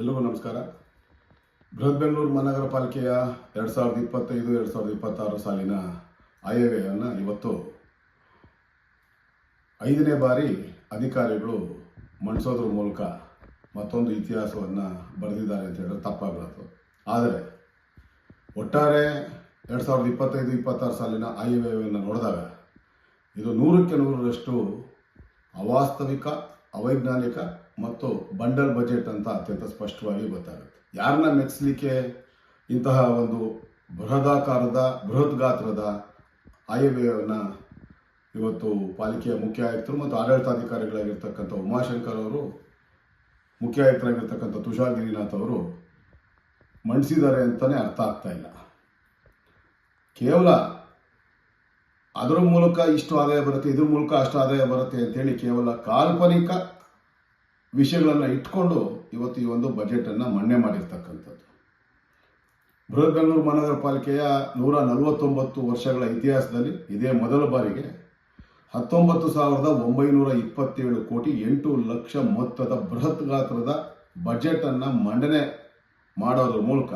ಎಲ್ರಿಗೂ ನಮಸ್ಕಾರ. ಬೃಹತ್ ಬೆಂಗಳೂರು ಮಹಾನಗರ ಪಾಲಿಕೆಯ ಎರಡು ಸಾವಿರದ ಇಪ್ಪತ್ತೈದು, ಎರಡು ಸಾವಿರದ ಇಪ್ಪತ್ತಾರು ಸಾಲಿನ ಆಯವ್ಯಯವನ್ನು ಇವತ್ತು ಐದನೇ ಬಾರಿ ಅಧಿಕಾರಿಗಳು ಮಂಡಿಸೋದ್ರ ಮೂಲಕ ಮತ್ತೊಂದು ಇತಿಹಾಸವನ್ನು ಬರೆದಿದ್ದಾರೆ ಅಂತ ಹೇಳಿದ್ರೆ ತಪ್ಪಾಗಲಾರದು ಆದರೆ ಒಟ್ಟಾರೆ ಎರಡು ಸಾವಿರದ ಇಪ್ಪತ್ತೈದು, ಇಪ್ಪತ್ತಾರು ಸಾಲಿನ ಆಯವ್ಯಯವನ್ನು ನೋಡಿದಾಗ ಇದು ನೂರಕ್ಕೆ ನೂರರಷ್ಟು ಅವಾಸ್ತವಿಕ, ಅವೈಜ್ಞಾನಿಕ ಮತ್ತು ಬಂಡಲ್ ಬಜೆಟ್ ಅಂತ ಅತ್ಯಂತ ಸ್ಪಷ್ಟವಾಗಿ ಗೊತ್ತಾಗುತ್ತೆ. ಯಾರನ್ನ ಮೆಚ್ಚಲಿಕ್ಕೆ ಇಂತಹ ಒಂದು ಬೃಹದಾಕಾರದ, ಬೃಹತ್ ಗಾತ್ರದ ಆಯವ್ಯಯವನ್ನು ಇವತ್ತು ಪಾಲಿಕೆಯ ಮುಖ್ಯ ಆಯುಕ್ತರು ಮತ್ತು ಆಡಳಿತಾಧಿಕಾರಿಗಳಾಗಿರ್ತಕ್ಕಂಥ ಉಮಾಶಂಕರ್ ಅವರು ಮುಖ್ಯ ಆಯುಕ್ತರಾಗಿರ್ತಕ್ಕಂಥ ತುಷಾರ್ ಗಿರಿನಾಥ್ ಅವರು ಮಂಡಿಸಿದ್ದಾರೆ ಅಂತಲೇ ಅರ್ಥ ಆಗ್ತಾ ಇಲ್ಲ. ಕೇವಲ ಅದರ ಮೂಲಕ ಇಷ್ಟು ಆದಾಯ ಬರುತ್ತೆ, ಇದ್ರ ಮೂಲಕ ಅಷ್ಟು ಆದಾಯ ಬರುತ್ತೆ ಅಂತೇಳಿ ಕೇವಲ ಕಾಲ್ಪನಿಕ ವಿಷಯಗಳನ್ನು ಇಟ್ಕೊಂಡು ಇವತ್ತು ಈ ಒಂದು ಬಜೆಟನ್ನು ಮಣ್ಣೆ ಮಾಡಿರ್ತಕ್ಕಂಥದ್ದು. ಬೃಹತ್ ಬೆಂಗಳೂರು ಮಹಾನಗರ ಪಾಲಿಕೆಯ ನೂರ ನಲವತ್ತೊಂಬತ್ತು ವರ್ಷಗಳ ಇತಿಹಾಸದಲ್ಲಿ ಇದೇ ಮೊದಲ ಬಾರಿಗೆ ಹತ್ತೊಂಬತ್ತು ಸಾವಿರದ ಒಂಬೈನೂರ ಇಪ್ಪತ್ತೇಳು ಕೋಟಿ ಎಂಟು ಲಕ್ಷ ಮೊತ್ತದ ಬೃಹತ್ ಗಾತ್ರದ ಬಜೆಟನ್ನು ಮಂಡನೆ ಮಾಡೋದ್ರ ಮೂಲಕ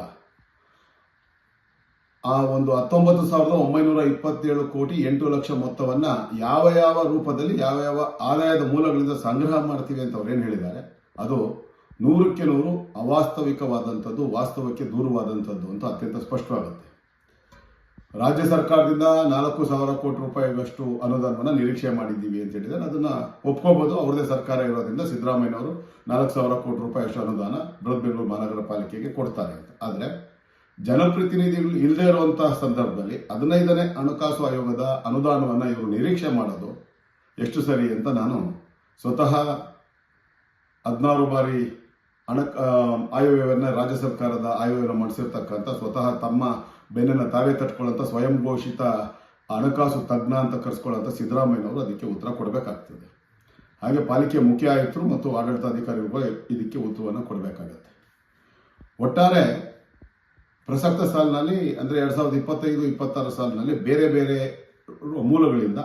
ಆ ಒಂದು ಹತ್ತೊಂಬತ್ತು ಸಾವಿರದ ಒಂಬೈನೂರ ಇಪ್ಪತ್ತೇಳು ಕೋಟಿ ಎಂಟು ಲಕ್ಷ ಮೊತ್ತವನ್ನ ಯಾವ ಯಾವ ರೂಪದಲ್ಲಿ, ಯಾವ ಯಾವ ಆದಾಯದ ಮೂಲಗಳಿಂದ ಸಂಗ್ರಹ ಮಾಡ್ತೀವಿ ಅಂತ ಅವ್ರೇನು ಹೇಳಿದ್ದಾರೆ? ಅದು ನೂರಕ್ಕೆ ನೂರು ಅವಾಸ್ತವಿಕವಾದಂಥದ್ದು, ವಾಸ್ತವಕ್ಕೆ ದೂರವಾದಂಥದ್ದು ಅಂತ ಅತ್ಯಂತ ಸ್ಪಷ್ಟವಾಗುತ್ತೆ. ರಾಜ್ಯ ಸರ್ಕಾರದಿಂದ ನಾಲ್ಕು ಸಾವಿರ ಕೋಟಿ ರೂಪಾಯಿಗಷ್ಟು ಅನುದಾನವನ್ನು ನಿರೀಕ್ಷೆ ಮಾಡಿದ್ದೀವಿ ಅಂತ ಹೇಳಿದರೆ ಅದನ್ನ ಒಪ್ಕೋಬಹುದು ಅವ್ರದೇ ಸರ್ಕಾರ ಇರೋದ್ರಿಂದ ಸಿದ್ದರಾಮಯ್ಯನವರು ನಾಲ್ಕು ಸಾವಿರ ಕೋಟಿ ರೂಪಾಯಿಯಷ್ಟು ಅನುದಾನ ಬೃಹತ್ ಬೆಂಗಳೂರು ಮಹಾನಗರ ಪಾಲಿಕೆಗೆ ಕೊಡ್ತಾರೆ ಅಂತ. ಆದರೆ ಜನಪ್ರತಿನಿಧಿಗಳು ಇಲ್ಲದೆ ಇರುವಂತಹ ಸಂದರ್ಭದಲ್ಲಿ ಹದಿನೈದನೇ ಹಣಕಾಸು ಆಯೋಗದ ಅನುದಾನವನ್ನು ಇವರು ನಿರೀಕ್ಷೆ ಮಾಡೋದು ಎಷ್ಟು ಸರಿ ಅಂತ ನಾನು ಸ್ವತಃ ಹದಿನಾರು ಬಾರಿ ಹಣ ಆಯವ್ಯಯವನ್ನು ರಾಜ್ಯ ಸರ್ಕಾರದ ಆಯವ್ಯವನ್ನು ಮಾಡಿಸಿರ್ತಕ್ಕಂಥ ಸ್ವತಃ ತಮ್ಮ ಬೆನ್ನನ್ನು ತಾವೇ ತಟ್ಕೊಳ್ಳೋಂಥ ಸ್ವಯಂ ಘೋಷಿತ ಹಣಕಾಸು ತಜ್ಞ ಅಂತ ಕರೆಸ್ಕೊಳ್ಳೋಂಥ ಸಿದ್ದರಾಮಯ್ಯನವರು ಅದಕ್ಕೆ ಉತ್ತರ ಕೊಡಬೇಕಾಗ್ತದೆ. ಹಾಗೆ ಪಾಲಿಕೆ ಮುಖ್ಯ ಆಯುಕ್ತರು ಮತ್ತು ಆಡಳಿತಾಧಿಕಾರಿಗಳು ಇದಕ್ಕೆ ಉತ್ತರವನ್ನು ಕೊಡಬೇಕಾಗತ್ತೆ. ಒಟ್ಟಾರೆ ಪ್ರಸಕ್ತ ಸಾಲಿನಲ್ಲಿ, ಅಂದರೆ ಎರಡು ಸಾವಿರದ ಇಪ್ಪತ್ತೈದು, ಇಪ್ಪತ್ತಾರು ಸಾಲಿನಲ್ಲಿ ಬೇರೆ ಬೇರೆ ಮೂಲಗಳಿಂದ,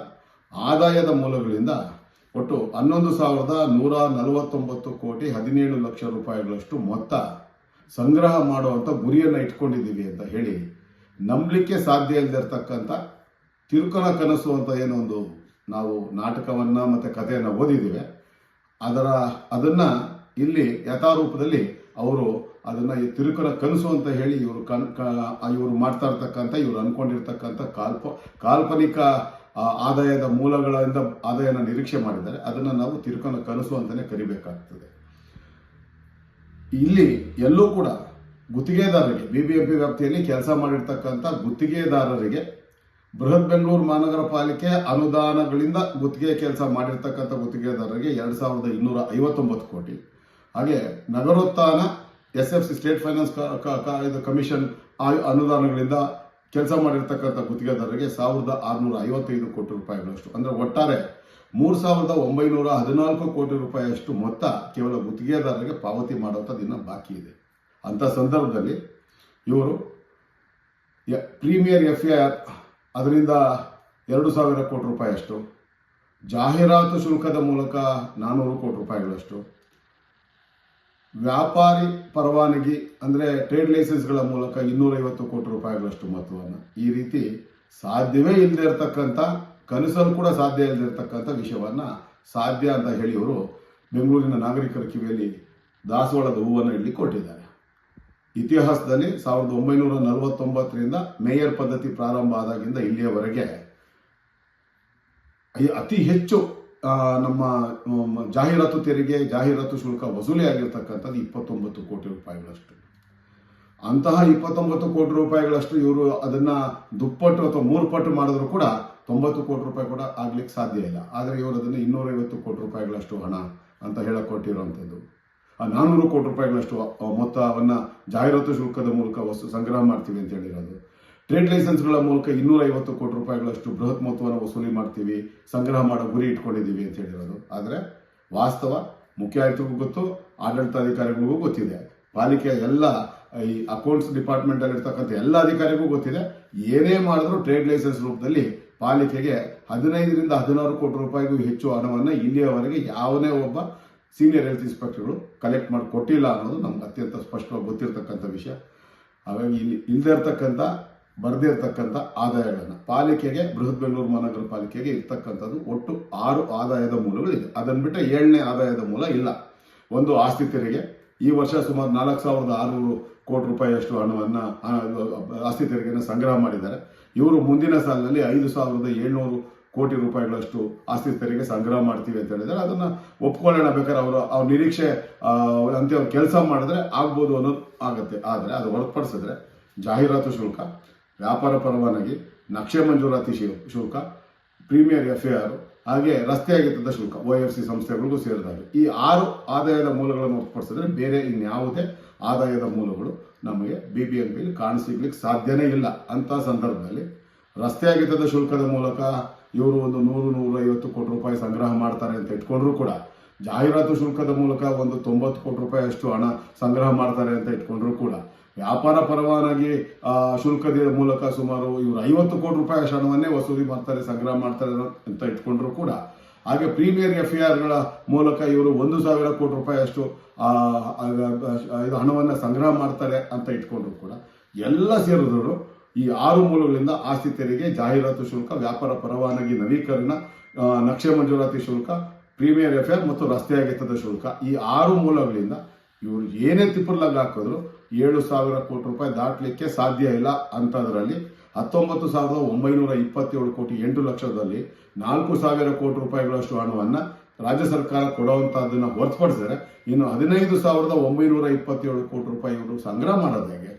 ಆದಾಯದ ಮೂಲಗಳಿಂದ ಒಟ್ಟು ಹನ್ನೊಂದು ಸಾವಿರದ ನೂರ ನಲವತ್ತೊಂಬತ್ತು ಕೋಟಿ ಹದಿನೇಳು ಲಕ್ಷ ರೂಪಾಯಿಗಳಷ್ಟು ಮೊತ್ತ ಸಂಗ್ರಹ ಮಾಡುವಂಥ ಗುರಿಯನ್ನು ಇಟ್ಕೊಂಡಿದ್ದೀವಿ ಅಂತ ಹೇಳಿ ನಂಬಲಿಕ್ಕೆ ಸಾಧ್ಯ ಇಲ್ಲದಿರ್ತಕ್ಕಂಥ ತಿರುಕನ ಕನಸು ಅಂತ ಏನೋ ಒಂದು ನಾವು ನಾಟಕವನ್ನು ಮತ್ತು ಕಥೆಯನ್ನು ಓದಿದ್ದೀವಿ. ಅದರ, ಅದನ್ನು ಇಲ್ಲಿ ಯಥಾರೂಪದಲ್ಲಿ ಅವರು ಅದನ್ನ ಈ ತಿರುಕನ ಕನಸು ಅಂತ ಹೇಳಿ ಇವರು ಕನ್ ಇವರು ಮಾಡ್ತಾ ಇರ್ತಕ್ಕಂಥ, ಇವರು ಅನ್ಕೊಂಡಿರ್ತಕ್ಕಂಥ ಕಾಲ್ಪ, ಕಾಲ್ಪನಿಕ ಆದಾಯದ ಮೂಲಗಳಿಂದ ಆದಾಯನ ನಿರೀಕ್ಷೆ ಮಾಡಿದ್ದಾರೆ. ಅದನ್ನು ನಾವು ತಿರುಕನ ಕನಸು ಅಂತಾನೆ ಕರಿಬೇಕಾಗ್ತದೆ. ಇಲ್ಲಿ ಎಲ್ಲೂ ಕೂಡ ಗುತ್ತಿಗೆದಾರರಿಗೆ ಬಿಬಿಎಂಪಿ ವ್ಯಾಪ್ತಿಯಲ್ಲಿ ಕೆಲಸ ಮಾಡಿರ್ತಕ್ಕಂಥ ಗುತ್ತಿಗೆದಾರರಿಗೆ ಬೃಹತ್ ಬೆಂಗಳೂರು ಮಹಾನಗರ ಪಾಲಿಕೆ ಅನುದಾನಗಳಿಂದ ಗುತ್ತಿಗೆ ಕೆಲಸ ಮಾಡಿರ್ತಕ್ಕಂಥ ಗುತ್ತಿಗೆದಾರರಿಗೆ ಎರಡು ಸಾವಿರದ ಇನ್ನೂರ ಐವತ್ತೊಂಬತ್ತು ಕೋಟಿ. ಹಾಗೆ Nagarothana S F C state finance commission ಅನುದಾನಗಳಿಂದ ಕೆಲಸ ಮಾಡಿರ್ತಕ್ಕಂಥ ಗುತ್ತಿಗೆದಾರರಿಗೆ ಸಾವಿರದ ಆರುನೂರ ಐವತ್ತೈದು ಕೋಟಿ ರೂಪಾಯಿಗಳಷ್ಟು. ಅಂದರೆ ಒಟ್ಟಾರೆ ಮೂರು ಸಾವಿರದ ಒಂಬೈನೂರ ಹದಿನಾಲ್ಕು ಕೋಟಿ ರೂಪಾಯಿಯಷ್ಟು ಮೊತ್ತ ಕೇವಲ ಗುತ್ತಿಗೆದಾರರಿಗೆ ಪಾವತಿ ಮಾಡುವಂಥದ್ದು ದಿನ ಬಾಕಿ ಇದೆ. ಅಂಥ ಸಂದರ್ಭದಲ್ಲಿ ಇವರು ಪ್ರೀಮಿಯರ್ ಎಫ್ ಎ ಅದರಿಂದ ಎರಡು ಸಾವಿರ ಕೋಟಿ ರೂಪಾಯಿಯಷ್ಟು, ಜಾಹೀರಾತು ಶುಲ್ಕದ ಮೂಲಕ ನಾನ್ನೂರು ಕೋಟಿ ರೂಪಾಯಿಗಳಷ್ಟು ವ್ಯಾಪಾರಿ ಪರವಾನಗಿ ಅಂದರೆ ಟ್ರೇಡ್ ಲೈಸೆನ್ಸ್ಗಳ ಮೂಲಕ ಇನ್ನೂರೈವತ್ತು ಕೋಟಿ ರೂಪಾಯಿಗಳಷ್ಟು ಮೊತ್ತವನ್ನು ಈ ರೀತಿ ಸಾಧ್ಯವೇ ಇಲ್ಲದೆ ಇರತಕ್ಕಂಥ, ಕನಸಲ್ಲೂ ಕೂಡ ಸಾಧ್ಯ ಇಲ್ಲದೆ ಇರತಕ್ಕಂಥ ವಿಷಯವನ್ನ ಸಾಧ್ಯ ಅಂತ ಹೇಳಿ ಅವರು ಬೆಂಗಳೂರಿನ ನಾಗರಿಕರ ಕಿವಿಯಲ್ಲಿ ದಾಸವಾಳದ ಹೂವನ್ನು ಇಲ್ಲಿ ಕೊಟ್ಟಿದ್ದಾರೆ. ಇತಿಹಾಸದಲ್ಲಿ ಸಾವಿರದ ಒಂಬೈನೂರ ನಲವತ್ತೊಂಬತ್ತರಿಂದ ಮೇಯರ್ ಪದ್ಧತಿ ಪ್ರಾರಂಭ ಆದಾಗಿಂದ ಇಲ್ಲಿಯವರೆಗೆ ಅತಿ ಹೆಚ್ಚು ನಮ್ಮ ಜಾಹೀರಾತು ತೆರಿಗೆ, ಜಾಹೀರಾತು ಶುಲ್ಕ ವಸೂಲಿ ಆಗಿರ್ತಕ್ಕಂಥದ್ದು ಇಪ್ಪತ್ತೊಂಬತ್ತು ಕೋಟಿ ರೂಪಾಯಿಗಳಷ್ಟು. ಅಂತಹ ಇಪ್ಪತ್ತೊಂಬತ್ತು ಕೋಟಿ ರೂಪಾಯಿಗಳಷ್ಟು ಇವರು ಅದನ್ನ ದುಪ್ಪಟ್ಟು ಅಥವಾ ಮೂರು ಪಟ್ಟು ಮಾಡಿದ್ರು ಕೂಡ ತೊಂಬತ್ತು ಕೋಟಿ ರೂಪಾಯಿ ಕೂಡ ಆಗ್ಲಿಕ್ಕೆ ಸಾಧ್ಯ ಇಲ್ಲ. ಆದರೆ ಇವರು ಅದನ್ನು ಇನ್ನೂರೈವತ್ತು ಕೋಟಿ ರೂಪಾಯಿಗಳಷ್ಟು ಹಣ ಅಂತ ಹೇಳಕ್ ಕೊಟ್ಟಿರುವಂಥದ್ದು ಆ ನಾನ್ನೂರು ಕೋಟಿ ರೂಪಾಯಿಗಳಷ್ಟು ಮೊತ್ತವನ್ನ ಜಾಹೀರಾತು ಶುಲ್ಕದ ಮೂಲಕ ವಸ್ತು ಸಂಗ್ರಹ ಮಾಡ್ತೀವಿ ಅಂತ ಹೇಳಿರೋದು. ಟ್ರೇಡ್ ಲೈಸೆನ್ಸ್ಗಳ ಮೂಲಕ ಇನ್ನೂರ ಐವತ್ತು ಕೋಟಿ ರೂಪಾಯಿಗಳಷ್ಟು ಬೃಹತ್ ಮೊತ್ತವನ್ನು ವಸೂಲಿ ಮಾಡ್ತೀವಿ, ಸಂಗ್ರಹ ಮಾಡೋ ಗುರಿ ಇಟ್ಕೊಂಡಿದ್ದೀವಿ ಅಂತ ಹೇಳಿರೋದು. ಆದರೆ ವಾಸ್ತವ ಮುಖ್ಯ ಆಯುಕ್ತಕ್ಕೂ ಗೊತ್ತು, ಆಡಳಿತಾಧಿಕಾರಿಗಳಿಗೂ ಗೊತ್ತಿದೆ. ಪಾಲಿಕೆಯ ಎಲ್ಲ ಈ ಅಕೌಂಟ್ಸ್ ಡಿಪಾರ್ಟ್ಮೆಂಟ್ ಅಲ್ಲಿ ಇರ್ತಕ್ಕಂಥ ಎಲ್ಲ ಅಧಿಕಾರಿಗೂ ಗೊತ್ತಿದೆ. ಏನೇ ಮಾಡಿದ್ರು ಟ್ರೇಡ್ ಲೈಸೆನ್ಸ್ ರೂಪದಲ್ಲಿ ಪಾಲಿಕೆಗೆ ಹದಿನೈದರಿಂದ ಹದಿನಾರು ಕೋಟಿ ರೂಪಾಯಿಗೂ ಹೆಚ್ಚು ಹಣವನ್ನು ಇಲ್ಲಿಯವರೆಗೆ ಯಾವನೇ ಒಬ್ಬ ಸೀನಿಯರ್ ಹೆಲ್ತ್ ಇನ್ಸ್ಪೆಕ್ಟರ್ಗಳು ಕಲೆಕ್ಟ್ ಮಾಡಿ ಕೊಟ್ಟಿಲ್ಲ ಅನ್ನೋದು ನಮ್ಗೆ ಅತ್ಯಂತ ಸ್ಪಷ್ಟವಾಗಿ ಗೊತ್ತಿರತಕ್ಕಂಥ ವಿಷಯ. ಹಾಗಾಗಿ ಇಲ್ಲಿ ಇಲ್ಲದೆ ಇರ್ತಕ್ಕಂಥ ಬರದೇ ಇರ್ತಕ್ಕಂಥ ಆದಾಯಗಳನ್ನು. ಪಾಲಿಕೆಗೆ ಬೃಹತ್ ಬೆಂಗಳೂರು ಮಹಾನಗರ ಪಾಲಿಕೆಗೆ ಇರ್ತಕ್ಕಂಥದ್ದು ಒಟ್ಟು ಆರು ಆದಾಯದ ಮೂಲಗಳಿದೆ. ಅದನ್ನು ಬಿಟ್ಟರೆ ಏಳನೇ ಆದಾಯದ ಮೂಲ ಇಲ್ಲ. ಒಂದು ಆಸ್ತಿ ತೆರಿಗೆ. ಈ ವರ್ಷ ಸುಮಾರು ನಾಲ್ಕು ಸಾವಿರದ ಆರುನೂರು ಕೋಟಿ ರೂಪಾಯಿಯಷ್ಟು ಹಣವನ್ನು ಆಸ್ತಿ ತೆರಿಗೆಯನ್ನು ಸಂಗ್ರಹ ಮಾಡಿದ್ದಾರೆ. ಇವರು ಮುಂದಿನ ಸಾಲಿನಲ್ಲಿ ಐದು ಸಾವಿರದ ಏಳ್ನೂರು ಕೋಟಿ ರೂಪಾಯಿಗಳಷ್ಟು ಆಸ್ತಿ ತೆರಿಗೆ ಸಂಗ್ರಹ ಮಾಡ್ತೀವಿ ಅಂತ ಹೇಳಿದರೆ ಅದನ್ನು ಒಪ್ಕೊಳ್ಳೋಣ ಬೇಕಾದ್ರೆ ಅವರು, ಅವ್ರ ನಿರೀಕ್ಷೆ ಅಂತ ಕೆಲಸ ಮಾಡಿದ್ರೆ ಆಗ್ಬೋದು ಅನ್ನೋದು ಆಗುತ್ತೆ. ಆದರೆ ಅದು ಹೊರತುಪಡಿಸಿದ್ರೆ ಜಾಹೀರಾತು ಶುಲ್ಕ ವ್ಯಾಪಾರ ಪರವಾನಗಿ, ನಕ್ಷೆ ಮಂಜೂರಾತಿ ಶುಲ್ಕ ಪ್ರೀಮಿಯರ್ ಎಫ್ ಆರ್ ಹಾಗೆ ರಸ್ತೆ ಆಗಿರ್ತದ ಶುಲ್ಕ, ಒ ಎಫ್ ಸಿ ಸಂಸ್ಥೆಗಳಿಗೂ ಸೇರಿದಾಗ. ಈ ಆರು ಆದಾಯದ ಮೂಲಗಳನ್ನು ಹೊರತುಪಡಿಸಿದ್ರೆ ಬೇರೆ ಇನ್ಯಾವುದೇ ಆದಾಯದ ಮೂಲಗಳು ನಮಗೆ ಬಿ ಬಿ ಎಂ ಪಿಲಿ ಕಾಣಸಿಗ್ಲಿಕ್ಕೆ ಸಾಧ್ಯನೇ ಇಲ್ಲ. ಅಂತ ಸಂದರ್ಭದಲ್ಲಿ ರಸ್ತೆ ಅಗೆತದ ಶುಲ್ಕದ ಮೂಲಕ ಇವರು ಒಂದು ನೂರು, ನೂರೈವತ್ತು ಕೋಟಿ ರೂಪಾಯಿ ಸಂಗ್ರಹ ಮಾಡ್ತಾರೆ ಅಂತ ಇಟ್ಕೊಂಡ್ರು ಕೂಡ ಜಾಹೀರಾತು ಶುಲ್ಕದ ಮೂಲಕ ಒಂದು ತೊಂಬತ್ತು ಕೋಟಿ ರೂಪಾಯಿ ಅಷ್ಟು ಹಣ ಸಂಗ್ರಹ ಮಾಡ್ತಾರೆ ಅಂತ ಇಟ್ಕೊಂಡ್ರು ಕೂಡ ವ್ಯಾಪಾರ ಪರವಾನಗಿ ಶುಲ್ಕದ ಮೂಲಕ ಸುಮಾರು ಇವರು ಐವತ್ತು ಕೋಟಿ ರೂಪಾಯಿ ಹಣವನ್ನೇ ವಸೂಲಿ ಮಾಡ್ತಾರೆ ಸಂಗ್ರಹ ಮಾಡ್ತಾರೆ ಅಂತ ಇಟ್ಕೊಂಡ್ರು ಕೂಡ. ಹಾಗೆ ಪ್ರೀಮಿಯರ್ ಎಫ್ಗಳ ಮೂಲಕ ಇವರು ಒಂದು ಸಾವಿರ ಕೋಟಿ ರೂಪಾಯಿ ಅಷ್ಟು ಆ, ಆ, ಆ, ಇದು ಹಣವನ್ನು ಸಂಗ್ರಹ ಮಾಡ್ತಾರೆ ಅಂತ ಇಟ್ಕೊಂಡ್ರು ಕೂಡ. ಎಲ್ಲ ಸೇರಿದ್ರು ಈ ಆರು ಮೂಲಗಳಿಂದ ಆಸ್ತಿ ತೆರಿಗೆ ಜಾಹೀರಾತು ಶುಲ್ಕ ವ್ಯಾಪಾರ ಪರವಾನಗಿ ನವೀಕರಣ ನಕ್ಷೆ ಮಂಜೂರಾತಿ ಶುಲ್ಕ ಪ್ರೀಮಿಯರ್ ಎಫ್ ಮತ್ತು ರಸ್ತೆ ಅಗೆತದ ಶುಲ್ಕ ಈ ಆರು ಮೂಲಗಳಿಂದ ಇವರು ಏನೇ ತಿಪ್ಪರ್ಲಾಗ ಹಾಕಿದ್ರು ಏಳು ಸಾವಿರ ಕೋಟಿ ರೂಪಾಯಿ ದಾಟಲಿಕ್ಕೆ ಸಾಧ್ಯ ಇಲ್ಲ ಅಂತದ್ರಲ್ಲಿ ಹತ್ತೊಂಬತ್ತು ಸಾವಿರದ ಒಂಬೈನೂರ ಇಪ್ಪತ್ತೇಳು ಕೋಟಿ ಎಂಟು ಲಕ್ಷದಲ್ಲಿ ನಾಲ್ಕು ಸಾವಿರ ಕೋಟಿ ರೂಪಾಯಿಗಳಷ್ಟು ಹಣವನ್ನು ರಾಜ್ಯ ಸರ್ಕಾರ ಕೊಡುವಂತಹದನ್ನ ಹೊರತುಪಡಿಸಿದ್ರೆ ಇನ್ನು ಹದಿನೈದು ಸಾವಿರದ ಒಂಬೈನೂರ ಇಪ್ಪತ್ತೇಳು ಕೋಟಿ ರೂಪಾಯಿ ಇವರು ಸಂಗ್ರಹ ಮಾಡೋದು ಹೇಗೆ?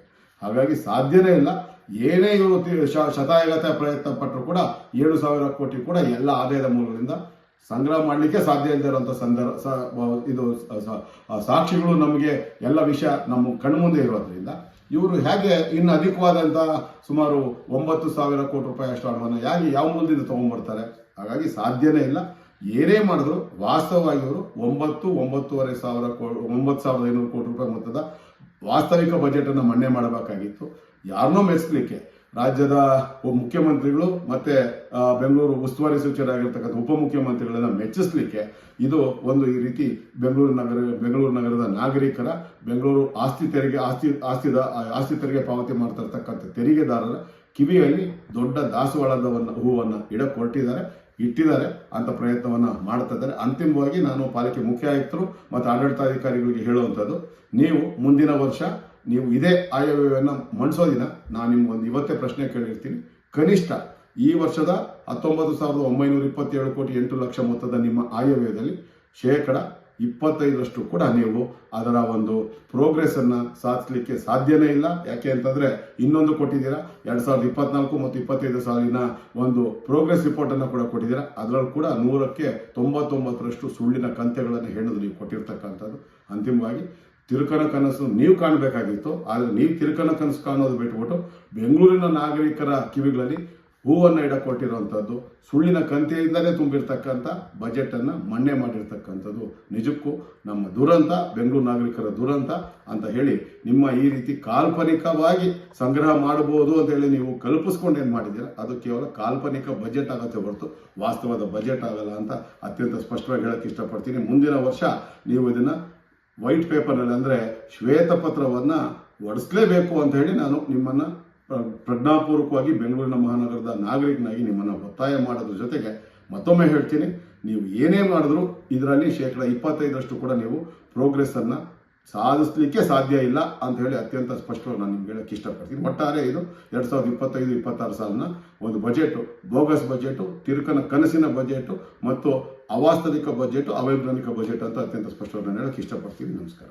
ಹಾಗಾಗಿ ಸಾಧ್ಯನೇ ಇಲ್ಲ. ಏನೇ ಇವರು ಶತಾಯಗತ ಪ್ರಯತ್ನ ಪಟ್ಟರು ಕೂಡ ಏಳು ಸಾವಿರ ಕೋಟಿ ಕೂಡ ಎಲ್ಲ ಆದಾಯದ ಮೂಲಗಳಿಂದ ಸಂಗ್ರಹ ಮಾಡಲಿಕ್ಕೆ ಸಾಧ್ಯ ಇಲ್ಲದೆ ಇರುವಂಥ ಸಂದರ್ಭ ಇದು ಸಾಕ್ಷಿಗಳು ನಮಗೆ ಎಲ್ಲ ವಿಷಯ ನಮ್ಮ ಕಣ್ಮುಂದೆ ಇರೋದ್ರಿಂದ ಇವರು ಹೇಗೆ ಇನ್ನು ಅಧಿಕವಾದಂತಹ ಸುಮಾರು ಒಂಬತ್ತು ಸಾವಿರ ಕೋಟಿ ರೂಪಾಯಿ ಅಷ್ಟು ಹಣವನ್ನು ಹೇಗೆ ಯಾವ ಮೂಲದಿಂದ ತಗೊಂಡ್ಬರ್ತಾರೆ? ಹಾಗಾಗಿ ಸಾಧ್ಯನೇ ಇಲ್ಲ. ಏನೇ ಮಾಡಿದ್ರು ವಾಸ್ತವವಾಗಿ ಇವರು ಒಂಬತ್ತು, ಒಂಬತ್ತುವರೆ ಸಾವಿರ ಒಂಬತ್ತು ಸಾವಿರದ ಐನೂರು ಕೋಟಿ ರೂಪಾಯಿ ಮೊತ್ತದ ವಾಸ್ತವಿಕ ಬಜೆಟ್ ಅನ್ನು ಮನ್ನೆ ಮಾಡಬೇಕಾಗಿತ್ತು. ಯಾರನ್ನೋ ಮೆಚ್ಚಲಿಕ್ಕೆ ರಾಜ್ಯದ ಮುಖ್ಯಮಂತ್ರಿಗಳು ಮತ್ತೆ ಬೆಂಗಳೂರು ಉಸ್ತುವಾರಿ ಸಚಿವರಾಗಿರ್ತಕ್ಕಂಥ ಉಪಮುಖ್ಯಮಂತ್ರಿಗಳನ್ನ ಮೆಚ್ಚಿಸಲಿಕ್ಕೆ ಇದು ಒಂದು ಈ ರೀತಿ ಬೆಂಗಳೂರು ನಗರ, ಬೆಂಗಳೂರು ನಗರದ ನಾಗರಿಕರ ಬೆಂಗಳೂರು ಆಸ್ತಿ ತೆರಿಗೆ, ಆಸ್ತಿ, ಆಸ್ತಿದ, ಆಸ್ತಿ ತೆರಿಗೆ ಪಾವತಿ ಮಾಡ್ತಾ ಇರ್ತಕ್ಕಂಥ ತೆರಿಗೆದಾರರ ಕಿವಿಯಲ್ಲಿ ದೊಡ್ಡ ದಾಸವಾಳದವನ್ನು, ಹೂವನ್ನು ಇಡಕ್ಕೆ ಹೊರಟಿದ್ದಾರೆ ಇಟ್ಟಿದ್ದಾರೆ ಅಂತ ಪ್ರಯತ್ನವನ್ನು ಮಾಡ್ತಾ ಇದ್ದಾರೆ. ಅಂತಿಮವಾಗಿ ನಾನು ಪಾಲಿಕೆ ಮುಖ್ಯ ಆಯುಕ್ತರು ಮತ್ತು ಆಡಳಿತಾಧಿಕಾರಿಗಳಿಗೆ ಹೇಳುವಂಥದ್ದು, ನೀವು ಮುಂದಿನ ವರ್ಷ, ನೀವು ಇದೇ ಆಯವ್ಯಯವನ್ನು ಮಂಡಿಸೋ ದಿನ, ನಾನು ನಿಮ್ಗೊಂದು ಇವತ್ತೇ ಪ್ರಶ್ನೆ ಕೇಳಿರ್ತೀನಿ. ಕನಿಷ್ಠ ಈ ವರ್ಷದ ಹತ್ತೊಂಬತ್ತು ಸಾವಿರದ ಒಂಬೈನೂರ ಇಪ್ಪತ್ತೇಳು ಕೋಟಿ ಎಂಟು ಲಕ್ಷ ಮೊತ್ತದ ನಿಮ್ಮ ಆಯವ್ಯದಲ್ಲಿ ಶೇಕಡ ಇಪ್ಪತ್ತೈದರಷ್ಟು ಕೂಡ ನೀವು ಅದರ ಒಂದು ಪ್ರೋಗ್ರೆಸ್ ಅನ್ನ ಸಾಧಿಸಲಿಕ್ಕೆ ಸಾಧ್ಯನೇ ಇಲ್ಲ. ಯಾಕೆ ಅಂತಂದ್ರೆ ಇನ್ನೊಂದು ಕೊಟ್ಟಿದ್ದೀರಾ? ಎರಡ್ ಸಾವಿರದ ಇಪ್ಪತ್ನಾಲ್ಕು ಮತ್ತು ಇಪ್ಪತ್ತೈದು ಸಾಲಿನ ಒಂದು ಪ್ರೋಗ್ರೆಸ್ ರಿಪೋರ್ಟ್ ಅನ್ನು ಕೂಡ ಕೊಟ್ಟಿದ್ದೀರಾ? ಅದರಲ್ಲೂ ಕೂಡ ನೂರಕ್ಕೆ ತೊಂಬತ್ತೊಂಬತ್ತರಷ್ಟು ಸುಳ್ಳಿನ ಕಂತೆಗಳನ್ನು ಹೇಳೋದು ನೀವು ಕೊಟ್ಟಿರ್ತಕ್ಕಂಥದ್ದು. ಅಂತಿಮವಾಗಿ ತಿರುಕನ ಕನಸು ನೀವು ಕಾಣಬೇಕಾಗಿತ್ತು. ಆದರೆ ನೀವು ತಿರುಕನ ಕನಸು ಕಾಣೋದು ಬಿಟ್ಬಿಟ್ಟು ಬೆಂಗಳೂರಿನ ನಾಗರಿಕರ ಕಿವಿಗಳಲ್ಲಿ ಹೂವನ್ನು ಇಡಕೊಟ್ಟಿರುವಂಥದ್ದು ಸುಳ್ಳಿನ ಕಂತೆಯಿಂದಲೇ ತುಂಬಿರ್ತಕ್ಕಂಥ ಬಜೆಟನ್ನು ಮಣ್ಣೆ ಮಾಡಿರ್ತಕ್ಕಂಥದ್ದು ನಿಜಕ್ಕೂ ನಮ್ಮ ದುರಂತ, ಬೆಂಗಳೂರು ನಾಗರಿಕರ ದುರಂತ ಅಂತ ಹೇಳಿ ನಿಮ್ಮ ಈ ರೀತಿ ಕಾಲ್ಪನಿಕವಾಗಿ ಸಂಗ್ರಹ ಮಾಡಬಹುದು ಅಂತ ಹೇಳಿ ನೀವು ಕಲ್ಪಿಸ್ಕೊಂಡು ಏನು ಮಾಡಿದ್ದೀರಾ? ಅದು ಕೇವಲ ಕಾಲ್ಪನಿಕ ಬಜೆಟ್ ಆಗತ್ತೆ ಹೊರತು ವಾಸ್ತವದ ಬಜೆಟ್ ಆಗಲ್ಲ ಅಂತ ಅತ್ಯಂತ ಸ್ಪಷ್ಟವಾಗಿ ಹೇಳೋಕ್ಕೆ ಇಷ್ಟಪಡ್ತೀನಿ. ಮುಂದಿನ ವರ್ಷ ನೀವು ಇದನ್ನು ವೈಟ್ ಪೇಪರ್ನಲ್ಲಿ ಅಂದರೆ ಶ್ವೇತಪತ್ರವನ್ನು ಒಡಿಸ್ಲೇಬೇಕು ಅಂತ ಹೇಳಿ ನಾನು ನಿಮ್ಮನ್ನ ಪ್ರಜ್ಞಾಪೂರ್ವಕವಾಗಿ ಬೆಂಗಳೂರಿನ ಮಹಾನಗರದ ನಾಗರಿಕನಾಗಿ ನಿಮ್ಮನ್ನು ಒತ್ತಾಯ ಮಾಡೋದ್ರ ಜೊತೆಗೆ ಮತ್ತೊಮ್ಮೆ ಹೇಳ್ತೀನಿ, ನೀವು ಏನೇ ಮಾಡಿದ್ರು ಇದರಲ್ಲಿ ಶೇಕಡ ಇಪ್ಪತ್ತೈದರಷ್ಟು ಕೂಡ ನೀವು ಪ್ರೋಗ್ರೆಸ್ ಅನ್ನ ಸಾಧಿಸ್ಲಿಕ್ಕೆ ಸಾಧ್ಯ ಇಲ್ಲ ಅಂತ ಹೇಳಿ ಅತ್ಯಂತ ಸ್ಪಷ್ಟವಾಗಿ ನಾನು ನಿಮ್ಗೆ ಹೇಳಕ್ಕೆ ಇಷ್ಟಪಡ್ತೀನಿ. ಒಟ್ಟಾರೆ ಇದು ಎರಡು ಸಾವಿರದ ಇಪ್ಪತ್ತೈದು, ಇಪ್ಪತ್ತಾರು ಸಾಲಿನ ಒಂದು ಬಜೆಟ್ ಬೋಗಸ್ ಬಜೆಟ್ ತಿರುಕನ ಕನಸಿನ ಬಜೆಟ್ ಮತ್ತು ಅವಾಸ್ತವಿಕ ಬಜೆಟ್ ಅವೈಜ್ಞಾನಿಕ ಬಜೆಟ್ ಅಂತ ಅತ್ಯಂತ ಸ್ಪಷ್ಟವಾಗಿ ನಾನು ಹೇಳಕ್ಕೆ ಇಷ್ಟಪಡ್ತೀನಿ. ನಮಸ್ಕಾರ.